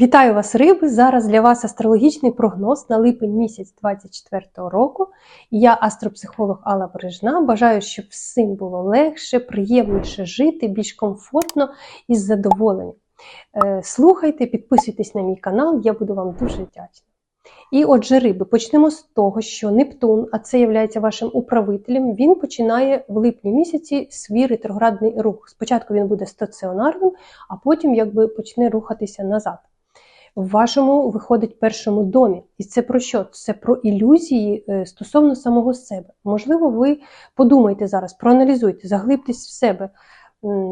Вітаю вас, риби! Зараз для вас астрологічний прогноз на липень місяць 2024 року. Я астропсихолог Алла Бережна. Бажаю, щоб всім було легше, приємніше жити, більш комфортно і з задоволенням. Е, Слухайте, підписуйтесь на мій канал, я буду вам дуже вдячна. І отже, риби, почнемо з того, що Нептун, а це є вашим управителем, він починає в липні місяці свій ретроградний рух. Спочатку він буде стаціонарним, а потім якби почне рухатися назад. В вашому виходить першому домі. І це про що? Це про ілюзії е, стосовно самого себе. Можливо, ви подумайте зараз, проаналізуйте, заглибтесь в себе.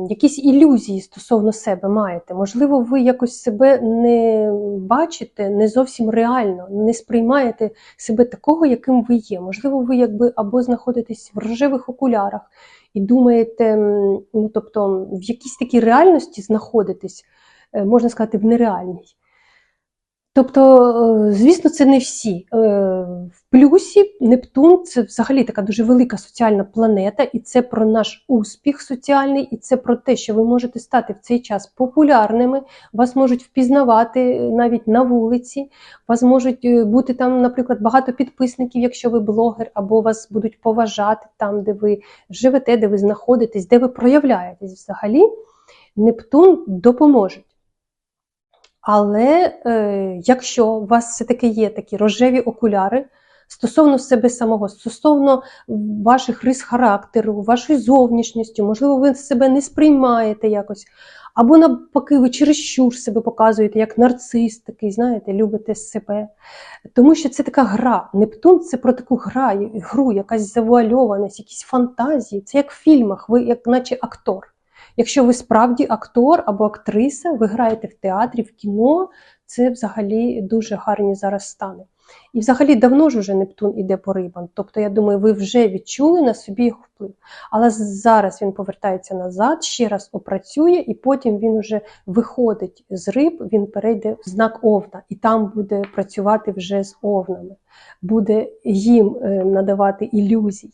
Якісь ілюзії стосовно себе маєте. Можливо, ви якось себе не бачите не зовсім реально, не сприймаєте себе такого, яким ви є. Можливо, ви якби або знаходитесь в рожевих окулярах і думаєте, ну тобто в якійсь такій реальності знаходитесь, е, можна сказати, в нереальній. Тобто, е, звісно, це не всі. Е, В плюсі Нептун це взагалі така дуже велика соціальна планета, і це про наш успіх соціальний, і це про те, що ви можете стати в цей час популярними, вас можуть впізнавати навіть на вулиці, вас можуть е, бути там, наприклад, багато підписників, якщо ви блогер, або вас будуть поважати там, де ви живете, де ви знаходитесь, де ви проявляєтесь взагалі. Нептун допоможе. Але е, якщо у вас все-таки є такі рожеві окуляри стосовно себе самого, стосовно ваших рис характеру, вашої зовнішністі, можливо, ви себе не сприймаєте якось, або навпаки, ви чересчур себе показуєте як нарцис такий, знаєте, любите себе. Тому що це така гра. Нептун це про таку гра, гру, якась завуальованість, якісь фантазії. Це як в фільмах, ви як наче актор. Якщо ви справді актор або актриса, ви граєте в театрі, в кіно, це взагалі дуже гарні зараз стани. І взагалі давно ж уже Нептун іде по рибам. Тобто, я думаю, ви вже відчули на собі його вплив. Але зараз він повертається назад, ще раз опрацює, і потім він вже виходить з риб, він перейде в знак Овна, і там буде працювати вже з овнами, буде їм е, надавати ілюзій.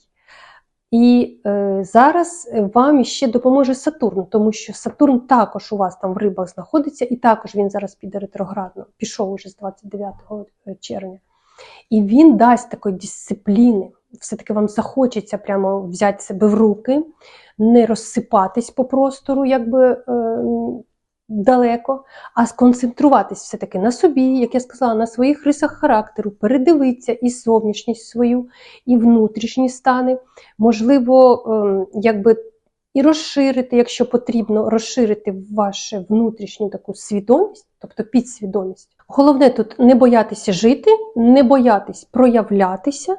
І е, зараз вам ще допоможе Сатурн, тому що Сатурн також у вас там в рибах знаходиться, і також він зараз піде ретроградно, пішов уже з 29 червня. І він дасть такої дисципліни. Все-таки вам захочеться прямо взяти себе в руки, не розсипатись по простору, якби е, далеко, а сконцентруватись все-таки на собі, як я сказала, на своїх рисах характеру, передивитися і зовнішність свою, і внутрішні стани. Можливо, ем, якби і розширити, якщо потрібно, розширити вашу внутрішню таку свідомість, тобто підсвідомість. Головне тут не боятися жити, не боятись проявлятися.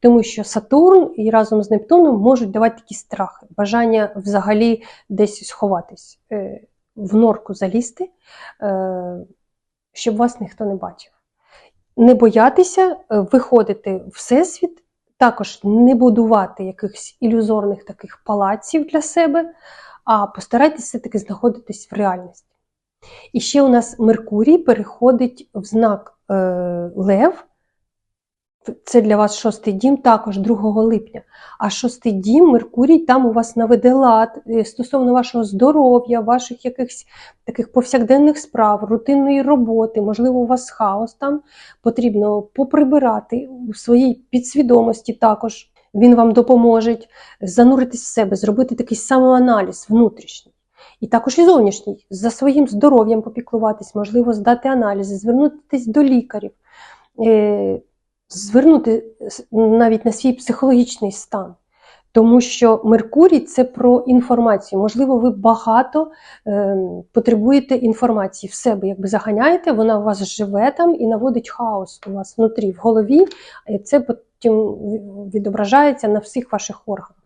Тому що Сатурн і разом з Нептуном можуть давати такі страхи, бажання взагалі десь сховатись в норку залізти, е, щоб вас ніхто не бачив. Не боятися е, виходити в всесвіт, також не будувати якихось ілюзорних таких палаців для себе, а постарайтеся все-таки знаходитись в реальності. І ще у нас Меркурій переходить в знак е, Лев. Це для вас шостий дім, також 2 липня. А шостий дім, Меркурій, там у вас наведе лад е, стосовно вашого здоров'я, ваших якихось таких повсякденних справ, рутинної роботи, можливо, у вас хаос там потрібно поприбирати у своїй підсвідомості також. Він вам допоможе зануритись в себе, зробити такий самоаналіз внутрішній. І також і зовнішній, за своїм здоров'ям попіклуватись, можливо, здати аналізи, звернутися до лікарів. Звернути навіть на свій психологічний стан. Тому що Меркурій це про інформацію. Можливо, ви багато е, потребуєте інформації в себе, якби заганяєте, вона у вас живе там і наводить хаос у вас внутрі, в голові, і це потім відображається на всіх ваших органах.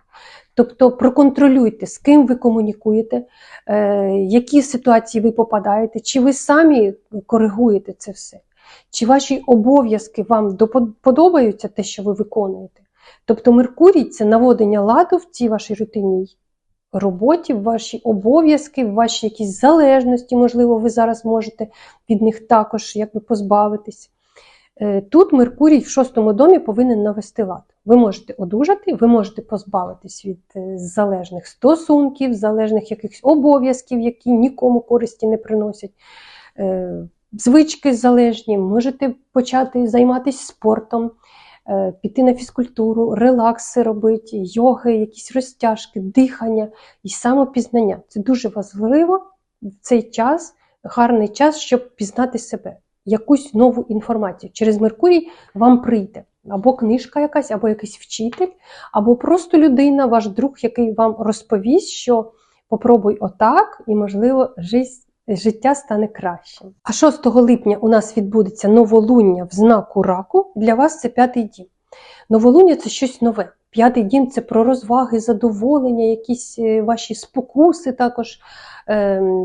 Тобто проконтролюйте, з ким ви комунікуєте, е, які ситуації ви попадаєте, чи ви самі коригуєте це все. Чи ваші обов'язки вам подобаються те, що ви виконуєте? Тобто Меркурій це наводення ладу в цій вашій рутинній роботі, в ваші обов'язки, в ваші якісь залежності, можливо, ви зараз можете від них також якби позбавитись. Е, тут Меркурій в шостому домі повинен навести лад. Ви можете одужати, ви можете позбавитись від е, залежних стосунків, залежних якихось обов'язків, які нікому користі не приносять. Звички залежні, можете почати займатися спортом, е, піти на фізкультуру, релакси робити, йоги, якісь розтяжки, дихання і самопізнання. Це дуже важливо в цей час, гарний час, щоб пізнати себе, якусь нову інформацію. Через Меркурій вам прийде або книжка якась, або якийсь вчитель, або просто людина, ваш друг, який вам розповість, що попробуй отак, і, можливо, життя життя стане кращим. А 6 липня у нас відбудеться новолуння в знаку раку. Для вас це п'ятий дім. Новолуння це щось нове. П'ятий дім це про розваги, задоволення, якісь е, ваші спокуси, також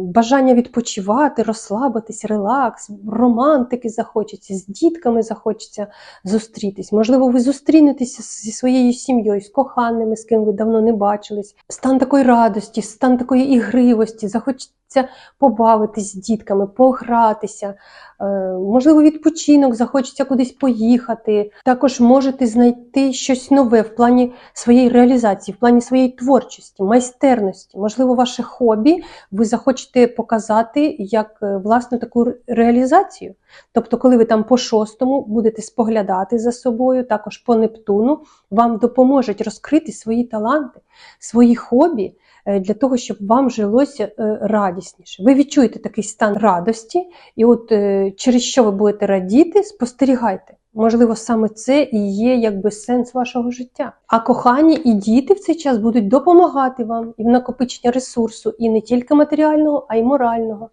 бажання відпочивати, розслабитись, релакс, романтики захочеться, з дітками захочеться зустрітись. Можливо, ви зустрінетеся зі своєю сім'єю, з коханими, з ким ви давно не бачились. Стан такої радості, стан такої ігривості, захочеться побавитись з дітками, погратися. Е, можливо, відпочинок, захочеться кудись поїхати. Також можете знайти щось нове в плані своєї реалізації, в плані своєї творчості, майстерності, можливо, ваше хобі, ви захочете показати як е, власну таку реалізацію. Тобто, коли ви там по шостому будете споглядати за собою, також по Нептуну, вам допоможуть розкрити свої таланти, свої хобі. Е, для того, щоб вам жилося радісніше. Ви відчуєте такий стан радості, і от через що ви будете радіти, спостерігайте. Можливо, саме це і є якби сенс вашого життя. А кохані і діти в цей час будуть допомагати вам і в накопиченні ресурсу, і не тільки матеріального, а й морального.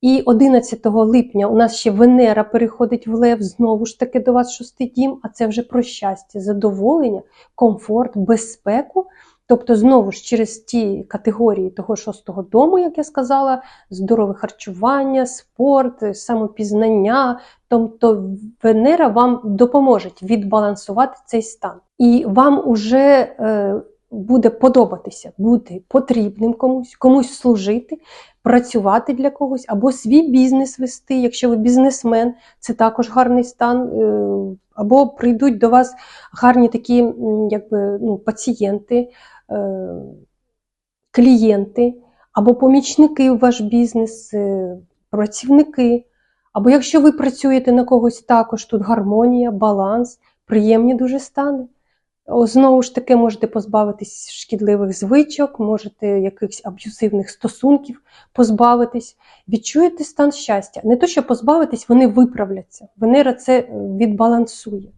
І 11 липня у нас ще Венера переходить в Лев, знову ж таки до вас шостий дім, а це вже про щастя, задоволення, комфорт, безпеку. Тобто, знову ж через ті категорії того шостого дому, як я сказала, здорове харчування, спорт, самопізнання, тобто Венера вам допоможе відбалансувати цей стан. І вам уже е, буде подобатися бути потрібним комусь, комусь служити, працювати для когось, або свій бізнес вести, якщо ви бізнесмен, це також гарний стан. Е, або прийдуть до вас гарні такі якби, ну, пацієнти. Е, клієнти або помічники в ваш бізнес, е, працівники. Або якщо ви працюєте на когось також, тут гармонія, баланс, приємні дуже стани. Знову ж таки, можете позбавитись шкідливих звичок, можете якихось аб'юзивних стосунків позбавитись. Відчуєте стан щастя. Не то, що позбавитись, вони виправляться. Венера це відбалансує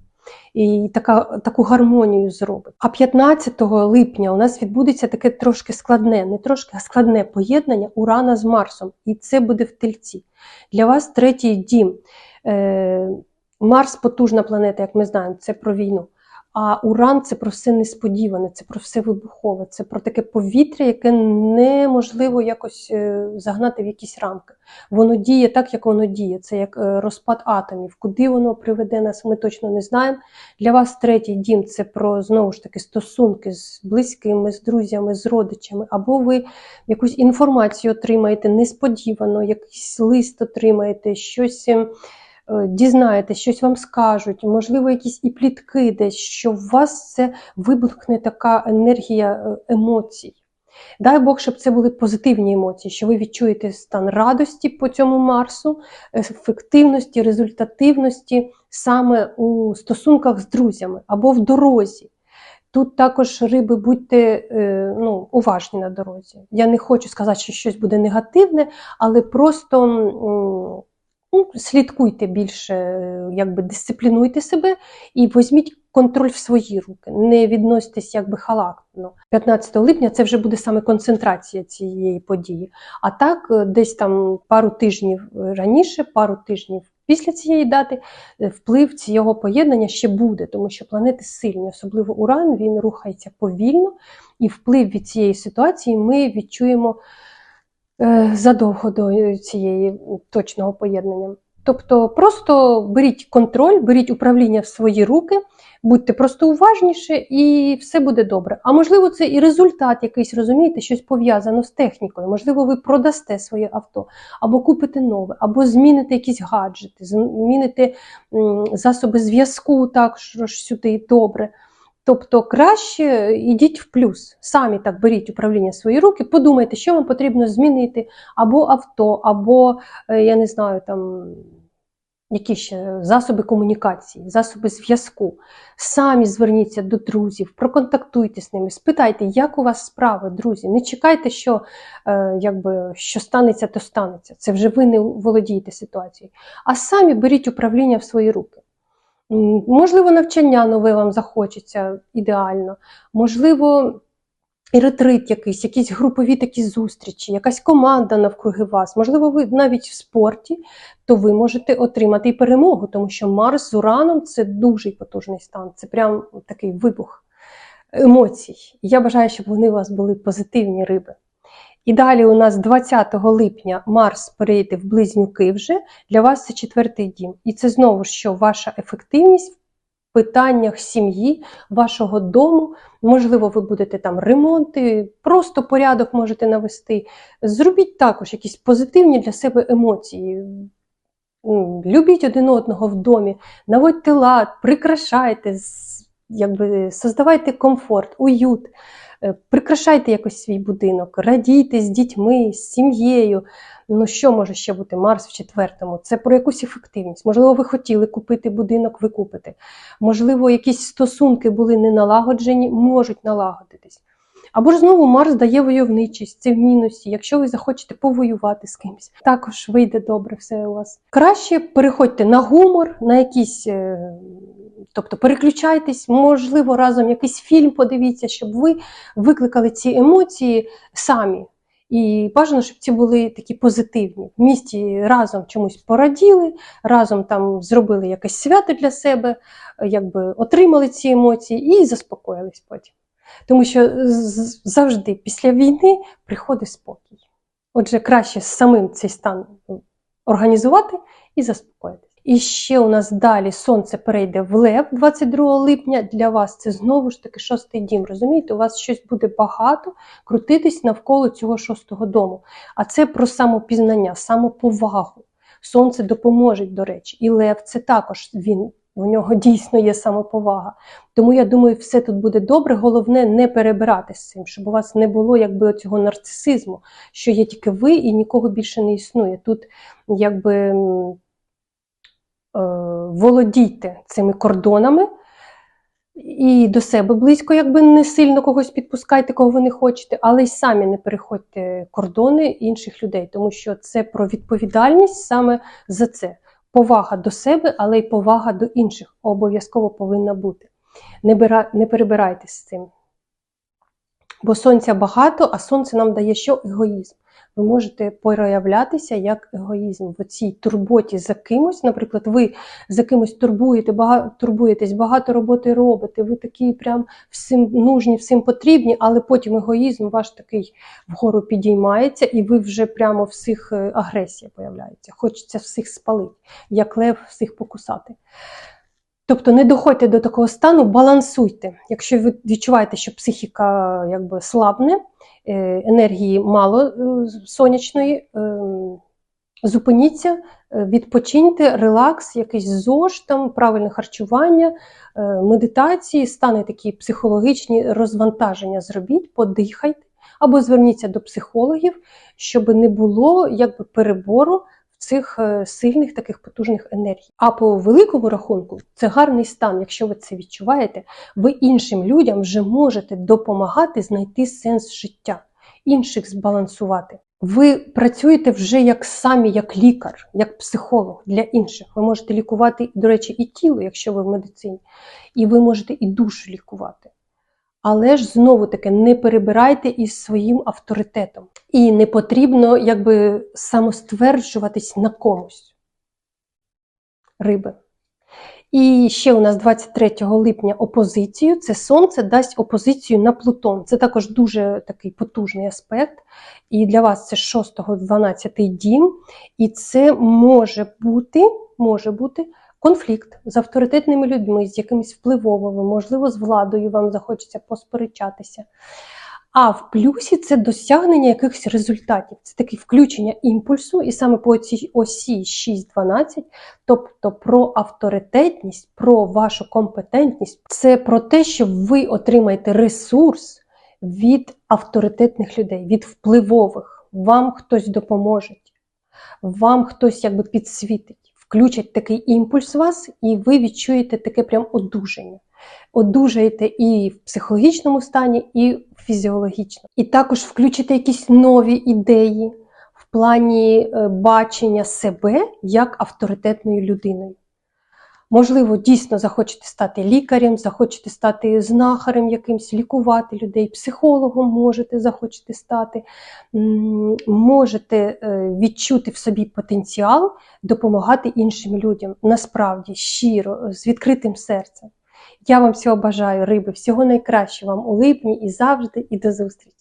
і така, таку гармонію зробить. А 15 липня у нас відбудеться таке трошки складне, не трошки, а складне поєднання Урана з Марсом. І це буде в тельці. Для вас третій дім. Е, Марс потужна планета, як ми знаємо, це про війну. А уран це про все несподіване, це про все вибухове, це про таке повітря, яке неможливо якось е, загнати в якісь рамки. Воно діє так, як воно діє. Це як е, розпад атомів. Куди воно приведе нас, ми точно не знаємо. Для вас третій дім це про знову ж таки стосунки з близькими, з друзями, з родичами, або ви якусь інформацію отримаєте несподівано, якийсь лист отримаєте, щось. Е, дізнаєтесь, щось вам скажуть, можливо, якісь і плітки десь, що в вас це вибухне така енергія е, емоцій. Дай Бог, щоб це були позитивні емоції, що ви відчуєте стан радості по цьому Марсу, ефективності, результативності саме у стосунках з друзями або в дорозі. Тут також риби будьте е, ну, уважні на дорозі. Я не хочу сказати, що щось буде негативне, але просто ну, слідкуйте більше, якби дисциплінуйте себе і візьміть контроль в свої руки, не відноситесь якби халактно. 15 липня це вже буде саме концентрація цієї події. А так, десь там пару тижнів раніше, пару тижнів. Після цієї дати вплив цього поєднання ще буде, тому що планети сильні, особливо Уран, він рухається повільно, і вплив від цієї ситуації ми відчуємо Е, задовго до цієї точного поєднання. Тобто просто беріть контроль, беріть управління в свої руки, будьте просто уважніше, і все буде добре. А можливо, це і результат якийсь, розумієте, щось пов'язано з технікою. Можливо, ви продасте своє авто, або купите нове, або зміните якісь гаджети, зміните засоби зв'язку також сюди добре. Тобто краще йдіть в плюс, самі так беріть управління в свої руки, подумайте, що вам потрібно змінити, або авто, або е, я не знаю, там які ще засоби комунікації, засоби зв'язку. Самі зверніться до друзів, проконтактуйте з ними, спитайте, як у вас справи, друзі. Не чекайте, що, е, якби, що станеться, то станеться. Це вже ви не володієте ситуацією. А самі беріть управління в свої руки. Можливо, навчання нове вам захочеться ідеально, можливо, і ретрит якийсь, якісь групові такі зустрічі, якась команда навкруги вас. Можливо, ви навіть в спорті, то ви можете отримати і перемогу, тому що Марс з Ураном це дуже потужний стан, це прям такий вибух емоцій. Я бажаю, щоб вони у вас були позитивні риби. І далі у нас 20 липня Марс перейде в близнюки вже. Для вас це четвертий дім. І це знову ж що ваша ефективність в питаннях сім'ї, вашого дому. Можливо, ви будете там ремонти, просто порядок можете навести. Зробіть також якісь позитивні для себе емоції. Любіть один одного в домі, наводьте лад, прикрашайте, якби, создавайте комфорт, уют, прикрашайте якось свій будинок, радійте з дітьми, з сім'єю. Ну, що може ще бути Марс в четвертому? Це про якусь ефективність. Можливо, ви хотіли купити будинок, ви купите. Можливо, якісь стосунки були не налагоджені, можуть налагодитись. Або ж знову Марс дає войовничість, це в мінусі. Якщо ви захочете повоювати з кимось, також вийде добре все у вас. Краще переходьте на гумор, на якісь, е, тобто переключайтесь, можливо, разом якийсь фільм подивіться, щоб ви викликали ці емоції самі. І бажано, щоб ці були такі позитивні. В місті разом чомусь пораділи, разом там зробили якесь свято для себе, якби отримали ці емоції і заспокоїлись потім. Тому що завжди після війни приходить спокій. Отже, краще самим цей стан організувати і заспокоїтися. І ще у нас далі сонце перейде в Лев 22 липня. Для вас це знову ж таки шостий дім. Розумієте, у вас щось буде багато крутитись навколо цього шостого дому. А це про самопізнання, самоповагу. Сонце допоможе, до речі, і Лев це також він. У нього дійсно є самоповага. Тому я думаю, все тут буде добре. Головне не перебирати з цим, щоб у вас не було якби цього нарцисизму, що є тільки ви і нікого більше не існує. Тут якби е, володійте цими кордонами і до себе близько, якби не сильно когось підпускайте, кого ви не хочете, але й самі не переходьте кордони інших людей, тому що це про відповідальність саме за це. Повага до себе, але й повага до інших обов'язково повинна бути. Не, бира, не перебирайтесь з цим. Бо сонця багато, а сонце нам дає що? Егоїзм. Ви можете проявлятися як егоїзм в цій турботі за кимось. Наприклад, ви за кимось турбуєте, багато, турбуєтесь, багато роботи робите, ви такі прям всім нужні, всім потрібні, але потім егоїзм ваш такий вгору підіймається, і ви вже прямо всіх е, агресія появляється. Хочеться всіх спалити, як лев всіх покусати. Тобто не доходьте до такого стану, балансуйте. Якщо ви відчуваєте, що психіка якби слабне, е, енергії мало е, сонячної, е, зупиніться, відпочиньте, релакс, якийсь ЗОЖ, там, правильне харчування, медитації, стани такі психологічні розвантаження зробіть, подихайте, або зверніться до психологів, щоб не було якби перебору цих е, сильних таких потужних енергій. А по великому рахунку це гарний стан. Якщо ви це відчуваєте, ви іншим людям вже можете допомагати знайти сенс життя, інших збалансувати. Ви працюєте вже як самі, як лікар, як психолог для інших. Ви можете лікувати, до речі, і тіло, якщо ви в медицині, і ви можете і душу лікувати. Але ж знову таки не перебирайте із своїм авторитетом. І не потрібно якби самостверджуватись на комусь. Риби. І ще у нас 23 липня опозицію. Це сонце дасть опозицію на Плутон. Це також дуже такий потужний аспект. І для вас це 6-12 дім. І це може бути, може бути конфлікт з авторитетними людьми, з якимись впливовими, можливо, з владою вам захочеться посперечатися. А в плюсі це досягнення якихось результатів. Це таке включення імпульсу, і саме по цій осі 6-12, тобто про авторитетність, про вашу компетентність, це про те, що ви отримаєте ресурс від авторитетних людей, від впливових. Вам хтось допоможе, вам хтось якби підсвітить, включать такий імпульс вас, і ви відчуєте таке прям одужання. Одужаєте і в психологічному стані, і в фізіологічному. І також включите якісь нові ідеї в плані е, бачення себе як авторитетною людиною. Можливо, дійсно захочете стати лікарем, захочете стати знахарем якимсь, лікувати людей, психологом можете захочете стати, можете е, відчути в собі потенціал допомагати іншим людям насправді щиро, з відкритим серцем. Я вам всього бажаю, риби, всього найкращого вам у липні і завжди, і до зустрічі!